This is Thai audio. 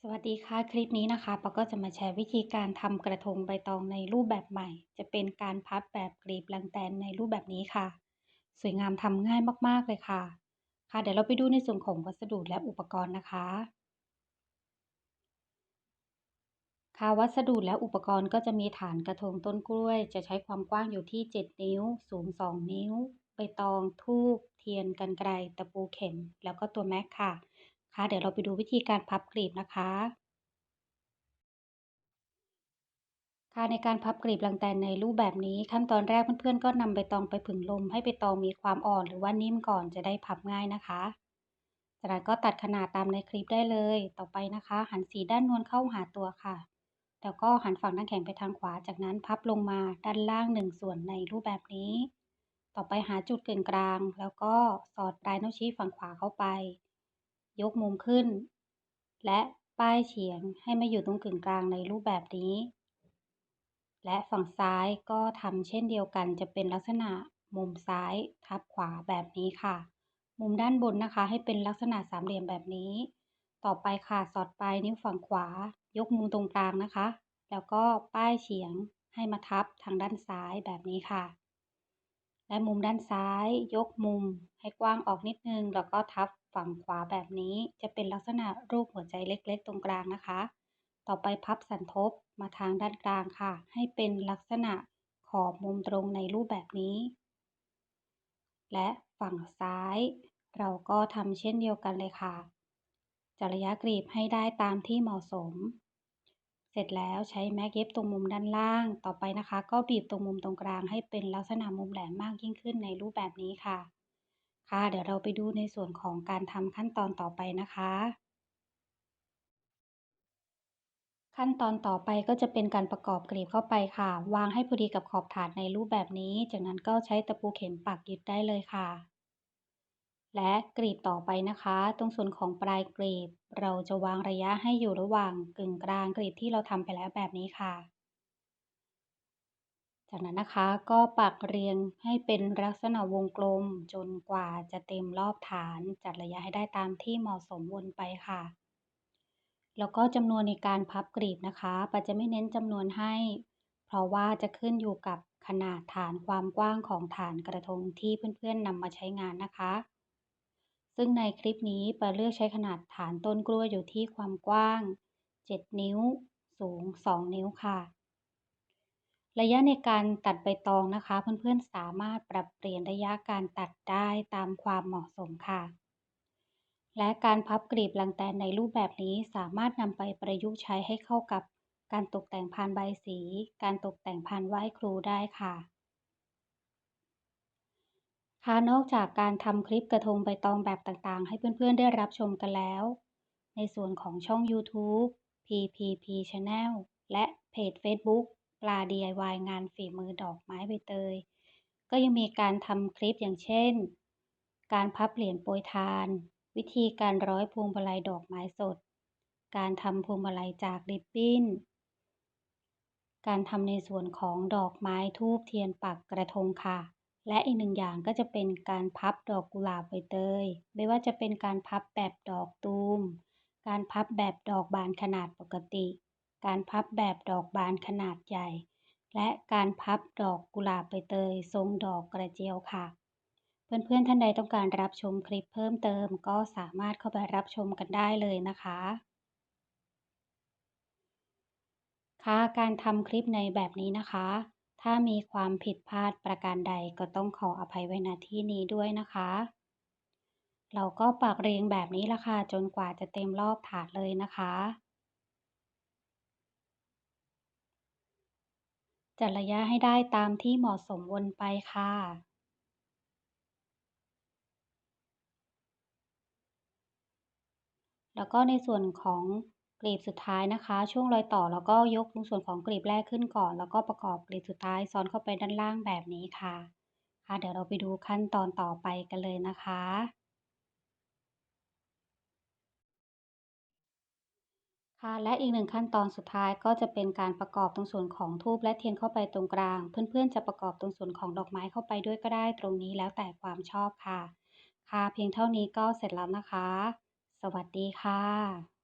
สวัสดีค่ะ คลิปนี้นะคะปาก็จะมาแชร์วิธีการทำกระทงใบตองในรูปแบบใหม่ จะเป็นการพับแบบกลีบลังแตนในรูปแบบนี้ค่ะ สวยงามทำง่ายมากๆเลยค่ะ ค่ะเดี๋ยวเราไปดูในส่วนของวัสดุและอุปกรณ์นะคะ ค่ะวัสดุและอุปกรณ์ก็จะมีฐานกระทงต้นกล้วย จะใช้ความกว้างอยู่ที่ 7 นิ้ว สูง 2 นิ้ว ใบตองทูบเทียนกันไกรตะปูเข็ม แล้วก็ตัวแม็กค่ะ ค่ะเดี๋ยวเราไปดูวิธีการพับกลีบนะคะ ค่ะในการพับกลีบลังแตนในรูปแบบนี้ขั้นตอนแรกเพื่อนๆก็นำใบตองไปผึ่งลมให้ใบตองมีความอ่อนหรือว่านิ่มก่อนจะได้พับง่ายนะคะจากนั้นก็ตัดขนาดตามในคลิปได้เลย ต่อไปนะคะ หันสีด้านนวลเข้าหาตัวค่ะ แล้วก็หันฝั่งด้านแข็งไปทางขวา จากนั้นพับลงมาด้านล่างหนึ่งส่วนในรูปแบบนี้ ต่อไปหาจุดกึ่งกลาง แล้วก็สอดปลายนิ้วชี้ฝั่งขวาเข้าไป ยกมุมขึ้น และป้ายเฉียงให้มาอยู่ตรงกึ่งกลางในรูปแบบนี้ และฝั่งซ้ายก็ทำเช่นเดียวกันจะเป็นลักษณะมุมซ้ายทับขวาแบบนี้ค่ะ มุมด้านบนนะคะ ให้เป็นลักษณะสามเหลี่ยมแบบนี้ ต่อไปค่ะสอดปลายนิ้วฝั่งขวา ยกมุมตรงกลางนะคะ แล้วก็ป้ายเฉียงให้มาทับทางด้านซ้ายแบบนี้ค่ะ และมุมด้านซ้ายยกมุมให้กว้างออกนิดนึง แล้วก็ทับฝั่งขวาแบบนี้จะเป็นลักษณะรูปหัวใจเล็กๆ ตรงกลางนะคะ ต่อไปพับสันทบมาทางด้านกลางค่ะ ให้เป็นลักษณะขอบมุมตรงในรูปแบบนี้ และฝั่งซ้าย เราก็ทำเช่นเดียวกันเลยค่ะจัดระยะกรีบให้ได้ตามที่เหมาะสม ร็จแล้วใช้แม็กเย็บตรงมุมด้านล่าง ต่อไปนะคะ ก็บีบตรงมุมตรงกลางให้เป็นลักษณะมุมแหลมมากยิ่งขึ้นในรูปแบบนี้ค่ะ ค่ะ เดี๋ยวเราไปดูในส่วนของการทำขั้นตอนต่อไปนะคะ ขั้นตอนต่อไปก็จะเป็นการประกอบกลีบเข้าไปค่ะ วางให้พอดีกับขอบถาดในรูปแบบนี้ จากนั้นก็ใช้ตะปูเข็มปักยึดได้เลยค่ะ และกรีบต่อไปนะคะ ตรงส่วนของปลายกรีบเราจะวางระยะให้อยู่ระหว่างกึ่งกลางกรีบที่เราทำไปแล้วแบบนี้ค่ะ จากนั้นนะคะก็ปักเรียงให้เป็นลักษณะวงกลมจนกว่าจะเต็มรอบฐาน จัดระยะให้ได้ตามที่เหมาะสมวนไปค่ะ แล้วก็จำนวนในการพับกรีบนะคะปัจจะไม่เน้นจำนวนให้ เพราะว่าจะขึ้นอยู่กับขนาดฐานความกว้างของฐานกระทงที่เพื่อนๆนำมาใช้งานนะคะ ซึ่งในคลิปนี้ปาเลือกใช้ขนาดฐานต้นกล้วยอยู่ที่ความกว้าง 7 นิ้ว สูง 2 นิ้วค่ะ ระยะในการตัดใบตองนะคะ เพื่อนๆสามารถปรับเปลี่ยนระยะการตัดได้ตามความเหมาะสมค่ะ และการพับกลีบลังแตนในรูปแบบนี้สามารถนำไปประยุกต์ใช้ให้เข้ากับการตกแต่งพานใบสี การตกแต่งพานไหว้ครูได้ค่ะ คะนอกจากการทำคลิปกระทงใบตองแบบต่างๆ ให้เพื่อนๆได้รับชมกันแล้ว ในส่วนของช่อง YouTube PPP Channel และเพจ Facebook ปลา DIY งานฝีมือดอกไม้ใบเตย ก็ยังมีการทำคลิปอย่างเช่น การพับเหรียญโปรยทาน วิธีการร้อยพวงมาลัยดอกไม้สด การทำพวงมาลัยจากริบบิ้น การทำในส่วนของดอกไม้ทูบเทียนปักกระทงค่ะ และอีกหนึ่งอย่างก็จะเป็นการพับดอกกุหลาบใบเตย ไม่ว่าจะเป็นการพับแบบดอกตูม การพับแบบดอกบานขนาดปกติ การพับแบบดอกบานขนาดใหญ่ และการพับดอกกุหลาบใบเตย ทรงดอกกระเจียวค่ะ เพื่อนๆท่านใดต้องการรับชมคลิปเพิ่มเติม ก็สามารถเข้าไปรับชมกันได้เลยนะคะค่ะการทำคลิปในแบบนี้นะคะ ถ้ามีความผิดพลาดประการใดก็ต้องขออภัยไว้ณที่นี้ด้วยนะคะ เราก็ปักเรียงแบบนี้ละค่ะจนกว่าจะเต็มรอบถาดเลยนะคะ จัดระยะให้ได้ตามที่เหมาะสมวนไปค่ะแล้วก็ในส่วนของ กลีบสุดท้ายนะคะ ช่วงรอยต่อแล้วก็ยกตรงส่วนของกลีบแรกขึ้นก่อน แล้วก็ประกอบกลีบสุดท้ายซ้อนเข้าไปด้านล่างแบบนี้ค่ะ ค่ะ เดี๋ยวเราไปดูขั้นตอนต่อไปกันเลยนะคะค่ะและอีกหนึ่งขั้นตอนสุดท้ายก็จะเป็นการประกอบตรงส่วนของทูบและเทียนเข้าไปตรงกลาง เพื่อนๆจะประกอบตรงส่วนของดอกไม้เข้าไปด้วยก็ได้ตรงนี้แล้วแต่ความชอบค่ะ ค่ะเพียงเท่านี้ก็เสร็จแล้วนะคะ สวัสดีค่ะ